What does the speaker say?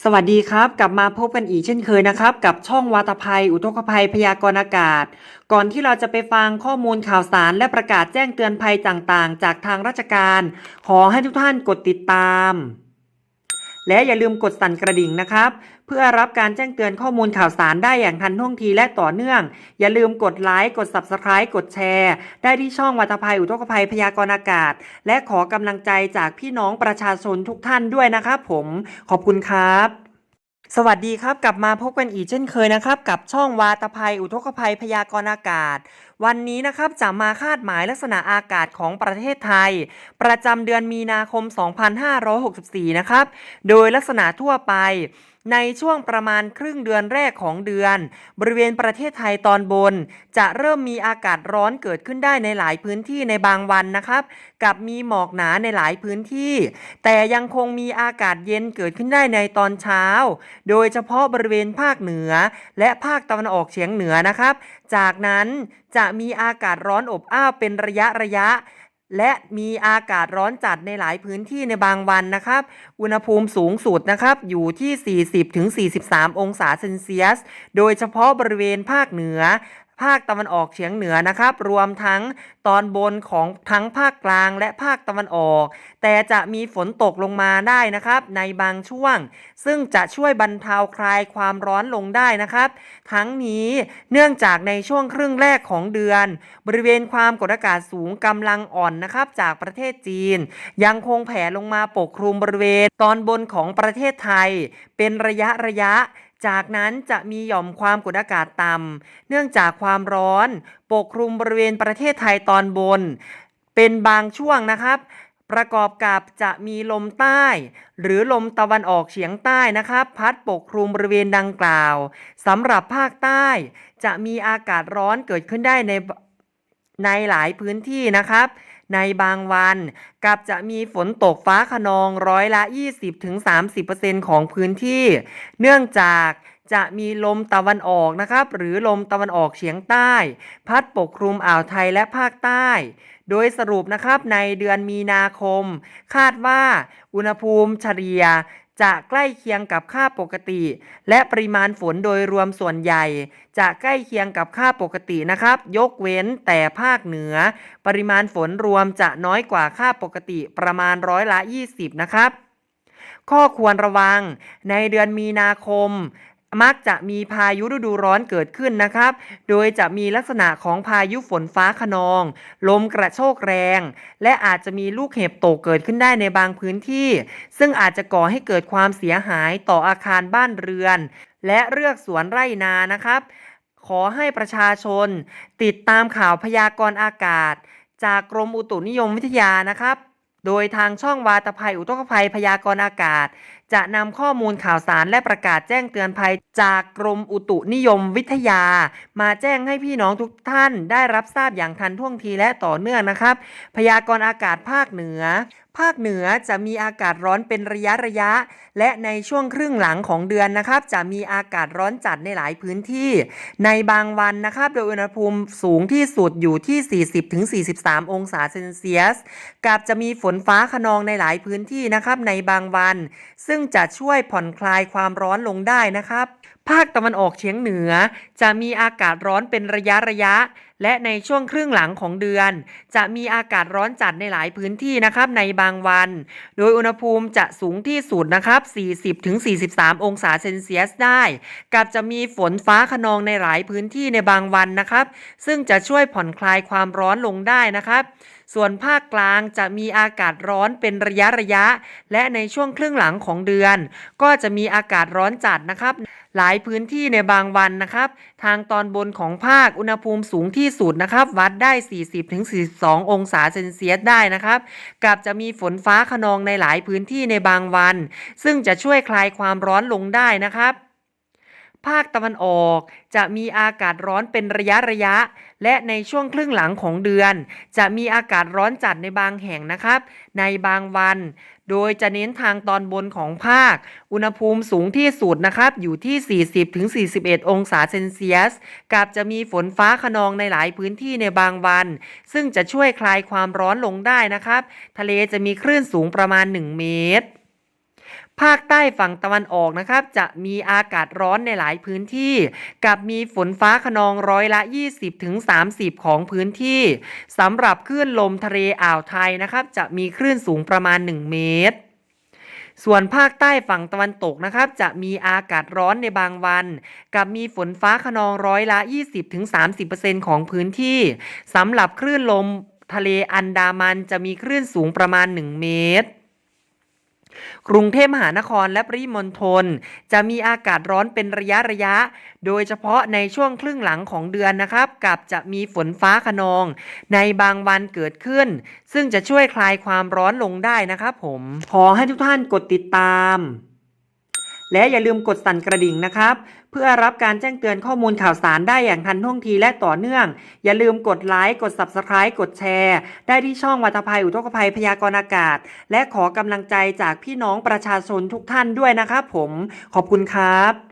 สวัสดีครับ กลับมาพบกันอีกเช่นเคยนะครับ กับช่องวาตภัย อุทกภัยพยากรณ์อากาศ ก่อนที่เราจะไปฟังข้อมูลข่าวสารและประกาศแจ้งเตือนภัยต่างๆ จากทางราชการ ขอให้ทุกท่านกดติดตาม และอย่าลืมกดสั่นกระดิ่งนะครับ เพื่อรับการแจ้งเตือนข้อมูลข่าวสารได้อย่างทันท่วงทีและต่อเนื่อง อย่าลืมกดไลค์กด Subscribe กดแชร์ ได้ที่ช่องวัตภัยอุทกภัยพยากรณ์อากาศ และขอกำลังใจจากพี่น้องประชาชนทุกท่านด้วยนะครับผมขอบคุณครับสวัสดีครับ กลับมาพบกันอีกเช่นเคยนะครับ กับช่องวาตภัยอุทกภัยพยากรณ์อากาศ วันนี้นะครับจะมาคาดหมายลักษณะอากาศของประเทศไทย ประจำเดือนมีนาคม 2564 นะครับ โดยลักษณะทั่วไปในช่วงประมาณครึ่งเดือนแรกของเดือน บริเวณประเทศไทยตอนบน จะเริ่มมีอากาศร้อนเกิดขึ้นได้ในหลายพื้นที่ในบางวันนะครับ กับมีหมอกหนาในหลายพื้นที่ แต่ยังคงมีอากาศเย็นเกิดขึ้นได้ในตอนเช้า โดยเฉพาะบริเวณภาคเหนือ และภาคตะวันออกเฉียงเหนือนะครับ จากนั้น จะมีอากาศร้อนอบอ้าวเป็นระยะระยะ และมีอากาศร้อนจัดในหลายพื้นที่ในบางวันนะครับ อุณหภูมิสูงสุดนะครับ อยู่ที่ 40-43 องศาเซนเซียส โดยเฉพาะบริเวณภาคเหนือ ภาคตะวันออกเฉียงเหนือนะครับ รวมทั้งตอนบนของทั้งภาคกลางและภาคตะวันออก แต่จะมีฝนตกลงมาได้นะครับ ในบางช่วง ซึ่งจะช่วยบรรเทาคลายความร้อนลงได้นะครับ ทั้งนี้เนื่องจากในช่วงครึ่งแรกของเดือน บริเวณความกดอากาศสูงกำลังอ่อนนะครับ จากประเทศจีน ยังคงแผ่ลงมาปกคลุมบริเวณตอนบนของประเทศไทย เป็นระยะระยะ จากนั้นจะมีหย่อมความกดอากาศต่ำเนื่องจากความร้อนปกคลุมบริเวณประเทศไทยตอนบน เป็นบางช่วงนะครับ ประกอบกับจะมีลมใต้ หรือลมตะวันออกเฉียงใต้นะครับ พัดปกคลุมบริเวณดังกล่าวสำหรับภาคใต้ จะมีอากาศร้อนเกิดขึ้นได้ในในหลายพื้นที่นะครับ ในบางวันกับจะมีฝนตกฟ้าขนองร้อยละ 20-30%ของพื้นที่ เนื่องจากจะมีลมตะวันออกนะครับ หรือลมตะวันออกเฉียงใต้ พัดปกคลุมอ่าวไทยและภาคใต้ โดยสรุปนะครับในเดือนมีนาคม คาดว่าอุณหภูมิเฉลี่ยจะใกล้เคียงกับค่าปกติ และปริมาณฝนโดยรวมส่วนใหญ่ จะใกล้เคียงกับค่าปกตินะครับ ยกเว้นแต่ภาคเหนือ ปริมาณฝนรวมจะน้อยกว่าค่าปกติประมาณร้อยละ 20 นะครับ ข้อควรระวังในเดือนมีนาคม มักจะมีพายุฤดูร้อนเกิดขึ้นนะครับ โดยจะมีลักษณะของพายุฝนฟ้าขนอง ลมกระโชกแรง และอาจจะมีลูกเห็บตกเกิดขึ้นได้ในบางพื้นที่ ซึ่งอาจจะก่อให้เกิดความเสียหายต่ออาคารบ้านเรือน และเรือกสวนไร่นานะครับ ขอให้ประชาชน ติดตามข่าวพยากรณ์อากาศ จากกรมอุตุนิยมวิทยานะครับ โดยทางช่องวาตภัยอุทกภัยพยากรณ์อากาศ จะนำข้อมูลข่าวสารและประกาศแจ้งเตือนภัยจากกรมอุตุนิยมวิทยา มาแจ้งให้พี่น้องทุกท่านได้รับทราบอย่างทันท่วงทีและต่อเนื่องนะครับ พยากรณ์อากาศภาคเหนือ ภาคเหนือจะมีอากาศร้อนเป็นระยะระยะ และในช่วงครึ่งหลังของเดือนนะครับ จะมีอากาศร้อนจัดในหลายพื้นที่ ในบางวันนะครับโดยอุณหภูมิสูงที่สุดอยู่ที่ 40-43 องศาเซนเซียส กับจะมีฝนฟ้าขนองในหลายพื้นที่นะครับในบางวัน ซึ่งจะช่วยผ่อนคลายความร้อนลงได้นะครับ ภาคตะวันออกเฉียงเหนือ จะมีอากาศร้อนเป็นระยะระยะ และในช่วงครึ่งหลังของเดือน จะมีอากาศร้อนจัดในหลายพื้นที่นะครับในบางวัน โดยอุณหภูมิจะสูงที่สุดนะครับ 40-43 องศาเซนเซียสได้ กับจะมีฝนฟ้าขนองในหลายพื้นที่ในบางวันนะครับ ซึ่งจะช่วยผ่อนคลายความร้อนลงได้นะครับ ส่วนภาคกลางจะมีอากาศร้อนเป็นระยะระยะ และในช่วงครึ่งหลังของเดือน ก็จะมีอากาศร้อนจัดนะครับ หลายพื้นที่ในบางวันนะครับ ทางตอนบนของภาคอุณหภูมิสูงที่สุดนะครับ วัดได้ 40-42 องศาเซนเซียสได้นะครับ กับจะมีฝนฟ้าขนองในหลายพื้นที่ในบางวัน ซึ่งจะช่วยคลายความร้อนลงได้นะครับ ภาคตะวันออก จะมีอากาศร้อนเป็นระยะระยะ และในช่วงครึ่งหลังของเดือน จะมีอากาศร้อนจัดในบางแห่งนะครับ ในบางวัน โดยจะเน้นทางตอนบนของภาค อุณหภูมิสูงที่สุดนะครับ อยู่ที่ 40-41 องศาเซนเซียส กับจะมีฝนฟ้าขนองในหลายพื้นที่ในบางวัน ซึ่งจะช่วยคลายความร้อนลงได้นะครับ ทะเลจะมีคลื่นสูงประมาณ 1 เมตร ภาคใต้ฝั่งตะวันออกนะครับ จะมีอากาศร้อนในหลายพื้นที่ กับมีฝนฟ้าขนองร้อยละ 20-30 ของพื้นที่สำหรับคลื่นลมทะเลอ่าวไทยนะครับ จะมีคลื่นสูงประมาณ 1 เมตรส่วนภาคใต้ฝั่งตะวันตกนะครับ จะมีอากาศร้อนในบางวัน กับมีฝนฟ้าขนองร้อยละ 20-30%ของพื้นที่สำหรับคลื่นลมทะเลอันดามันจะมีคลื่นสูงประมาณ 1 เมตร กรุงเทพมหานครและปริมณฑลจะมีอากาศร้อนเป็นระยะระยะ โดยเฉพาะในช่วงครึ่งหลังของเดือนนะครับ กับจะมีฝนฟ้าขนอง ในบางวันเกิดขึ้น ซึ่งจะช่วยคลายความร้อนลงได้นะครับผม ขอให้ทุกท่านกดติดตาม และอย่าลืมกดสั่นกระดิ่งนะครับ เพื่อรับการแจ้งเตือนข้อมูลข่าวสารได้อย่างทันท่วงทีและต่อเนื่อง อย่าลืมกดไลค์ กด Subscribe กดแชร์ ได้ที่ช่องวัตภัยอุทกภัยพยากรณ์อากาศ และขอกำลังใจจากพี่น้องประชาชนทุกท่านด้วยนะครับผม ขอบคุณครับ